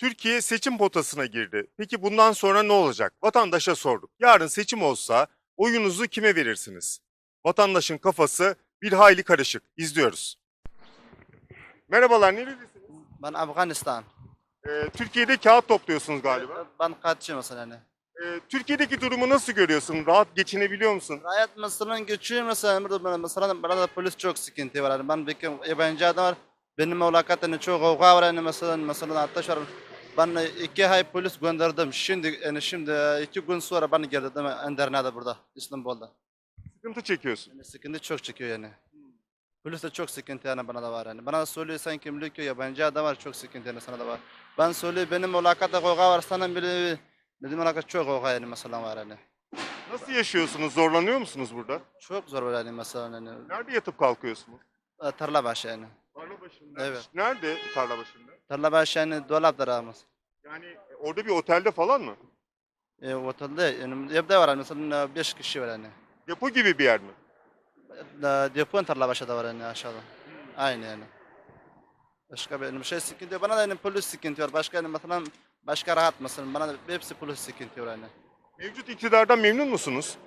Türkiye seçim potasına girdi. Peki bundan sonra ne olacak? Vatandaşa sorduk. Yarın seçim olsa oyunuzu kime verirsiniz? Vatandaşın kafası bir hayli karışık. İzliyoruz. Merhabalar, nerelisiniz? Ben Afganistan. Ee, Türkiye'de kağıt topluyorsunuz galiba. Ben kaççı mesela yani. Ee, Türkiye'deki durumu nasıl görüyorsun? Rahat geçinebiliyor musun? Hayat mesela geçiyor mesela burada mesela bana da polis çok sıkıntı var. Yani ben bir yabancı adam var. Benim mülakatımda çok kavga var yani mesela mesela ateş var. Ben iki ay polis gönderdim. Şimdi yani şimdi iki gün sonra ben geldim Enderne'de burada İstanbul'da. Sıkıntı çekiyorsun. Yani sıkıntı çok çekiyor yani. Polis de çok sıkıntı yani bana da var yani. Bana söylüyor sen kimlik yok yabancı adam var çok sıkıntı yani sana da var. Ben söylüyor benim mülakatta kavga var sana bile benim mülakat çok kavga yani mesela var yani. Nasıl yaşıyorsunuz? Zorlanıyor musunuz burada? Çok zor yani mesela yani. Nerede yatıp kalkıyorsunuz? E, Tarla başı yani. Tarla başında. Evet. Nerede tarla başında? Tarla başı yani dolap darağımız. Yani e, orada bir otelde falan mı? E, otelde yani evde var yani mesela 5 kişi var yani. Depo gibi bir yer mi? E, Depo'nun tarla başı da var yani aşağıda. Aynı yani. Başka benim şey sıkıntı yok. Bana da yani polis sıkıntı var. Başka yani mesela başka rahat mesela. Bana da hepsi polis sıkıntı var yani. Mevcut iktidardan memnun musunuz?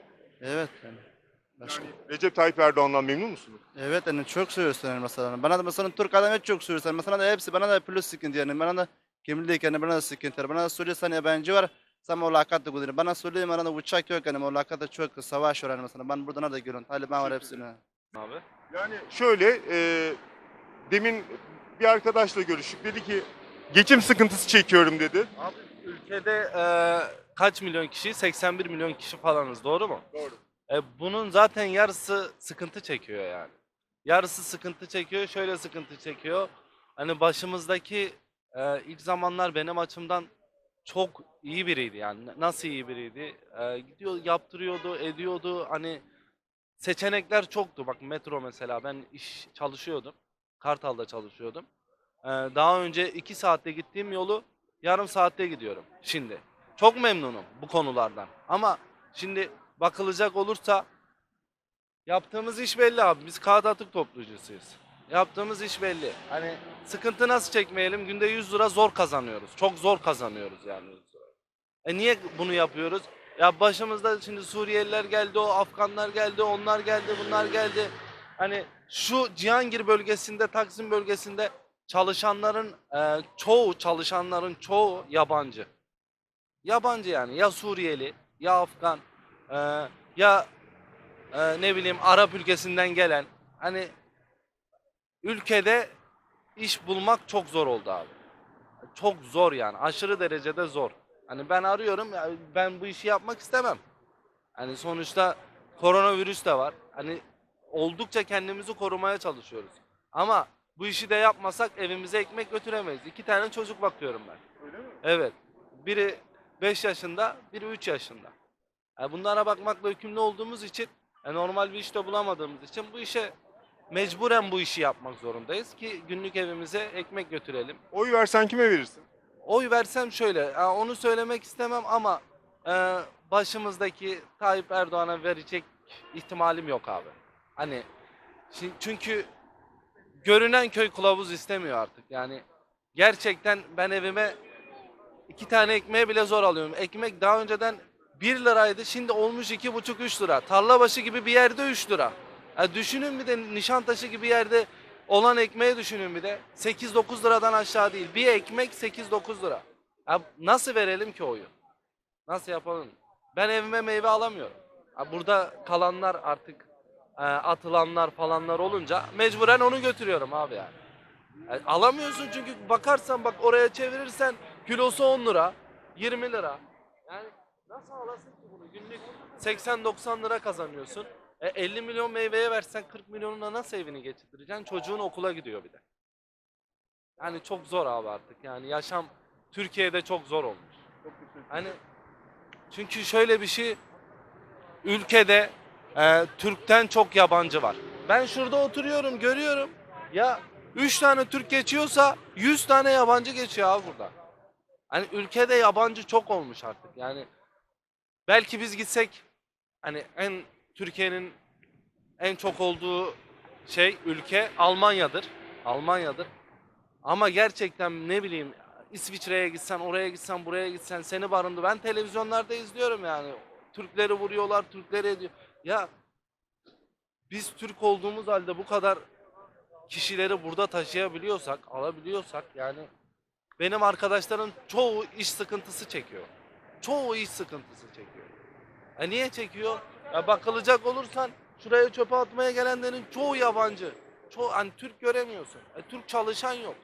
Evet yani. Başka. Yani Recep Tayyip Erdoğan'dan memnun musunuz? Evet yani çok söylüyorsun yani mesela. Bana da mesela Türk adamı çok söylüyorsun. Mesela da hepsi bana da polis sıkıntı yani. Bana da kimlik yani bana da sıkıntı. Bana da söylüyorsan yabancı var. Sen mülakatta gidiyorsun. Bana söylüyor bana da uçak yok yani mülakatta çok savaş var yani mesela. Ben buradan da geliyorum. Taliban var hepsini. abi. Yani şöyle, e, demin bir arkadaşla görüştük. Dedi ki geçim sıkıntısı çekiyorum dedi. Abi ülkede e, kaç milyon kişi? 81 milyon kişi falanız doğru mu? Doğru. E, bunun zaten yarısı sıkıntı çekiyor yani. Yarısı sıkıntı çekiyor, şöyle sıkıntı çekiyor. Hani başımızdaki e, ilk zamanlar benim açımdan çok iyi biriydi yani. Nasıl iyi biriydi? E, gidiyor yaptırıyordu, ediyordu. Hani seçenekler çoktu. Bak metro mesela ben iş çalışıyordum. Kartal'da çalışıyordum. E, daha önce 2 saatte gittiğim yolu yarım saatte gidiyorum şimdi. Çok memnunum bu konulardan. Ama şimdi bakılacak olursa yaptığımız iş belli abi. Biz kağıt atık toplayıcısıyız. Yaptığımız iş belli. Hani sıkıntı nasıl çekmeyelim? Günde 100 lira zor kazanıyoruz. Çok zor kazanıyoruz yani 100 lira. E niye bunu yapıyoruz? Ya başımızda şimdi Suriyeliler geldi, o Afganlar geldi, onlar geldi, bunlar geldi. Hani şu Cihangir bölgesinde, Taksim bölgesinde çalışanların e, çoğu çalışanların çoğu yabancı. Yabancı yani ya Suriyeli ya Afgan e, ya e, ne bileyim Arap ülkesinden gelen hani ülkede iş bulmak çok zor oldu abi. Çok zor yani aşırı derecede zor. Hani ben arıyorum ya ben bu işi yapmak istemem. Hani sonuçta koronavirüs de var. Hani oldukça kendimizi korumaya çalışıyoruz. Ama bu işi de yapmasak evimize ekmek götüremeyiz. İki tane çocuk bakıyorum ben. Öyle mi? Evet. Biri 5 yaşında, biri 3 yaşında. Yani bunlara bakmakla yükümlü olduğumuz için, e, normal bir işte bulamadığımız için bu işe mecburen bu işi yapmak zorundayız ki günlük evimize ekmek götürelim. Oy versen kime verirsin? Oy versem şöyle, e, onu söylemek istemem ama e, başımızdaki Tayyip Erdoğan'a verecek ihtimalim yok abi. Hani çünkü görünen köy kılavuz istemiyor artık. Yani gerçekten ben evime iki tane ekmeğe bile zor alıyorum. Ekmek daha önceden 1 liraydı şimdi olmuş iki buçuk üç lira. Tarla başı gibi bir yerde 3 lira. Ya düşünün bir de Nişantaşı gibi yerde olan ekmeği düşünün bir de. 8-9 liradan aşağı değil. Bir ekmek 8-9 lira. Ya nasıl verelim ki oyu? Nasıl yapalım? Ben evime meyve alamıyorum. Ya burada kalanlar artık e, atılanlar falanlar olunca mecburen onu götürüyorum abi yani. Yani alamıyorsun çünkü bakarsan bak oraya çevirirsen kilosu 10 lira, 20 lira. Yani nasıl alasın ki bunu? Günlük 80-90 lira kazanıyorsun. E 50 milyon meyveye versen 40 milyonuna nasıl evini geçindireceksin? Çocuğun okula gidiyor bir de. Yani çok zor abi artık. Yani yaşam Türkiye'de çok zor olmuş. Hani çünkü şöyle bir şey ülkede e, Türk'ten çok yabancı var. Ben şurada oturuyorum, görüyorum. Ya 3 tane Türk geçiyorsa 100 tane yabancı geçiyor abi burada. Hani ülkede yabancı çok olmuş artık. Yani belki biz gitsek hani en Türkiye'nin en çok olduğu şey ülke Almanya'dır. Almanya'dır. Ama gerçekten ne bileyim İsviçre'ye gitsen, oraya gitsen, buraya gitsen seni barındı. Ben televizyonlarda izliyorum yani. Türkleri vuruyorlar, Türkleri ediyor. Ya biz Türk olduğumuz halde bu kadar kişileri burada taşıyabiliyorsak, alabiliyorsak yani benim arkadaşların çoğu iş sıkıntısı çekiyor. Çoğu iş sıkıntısı çekiyor. E niye çekiyor? Ya bakılacak olursan şuraya çöpe atmaya gelenlerin çoğu yabancı. Çoğu hani Türk göremiyorsun. E, Türk çalışan yok.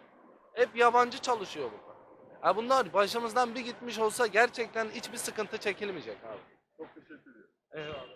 Hep yabancı çalışıyor burada. Ha bunlar başımızdan bir gitmiş olsa gerçekten hiçbir sıkıntı çekilmeyecek abi. Çok teşekkür ederim. Eyvallah.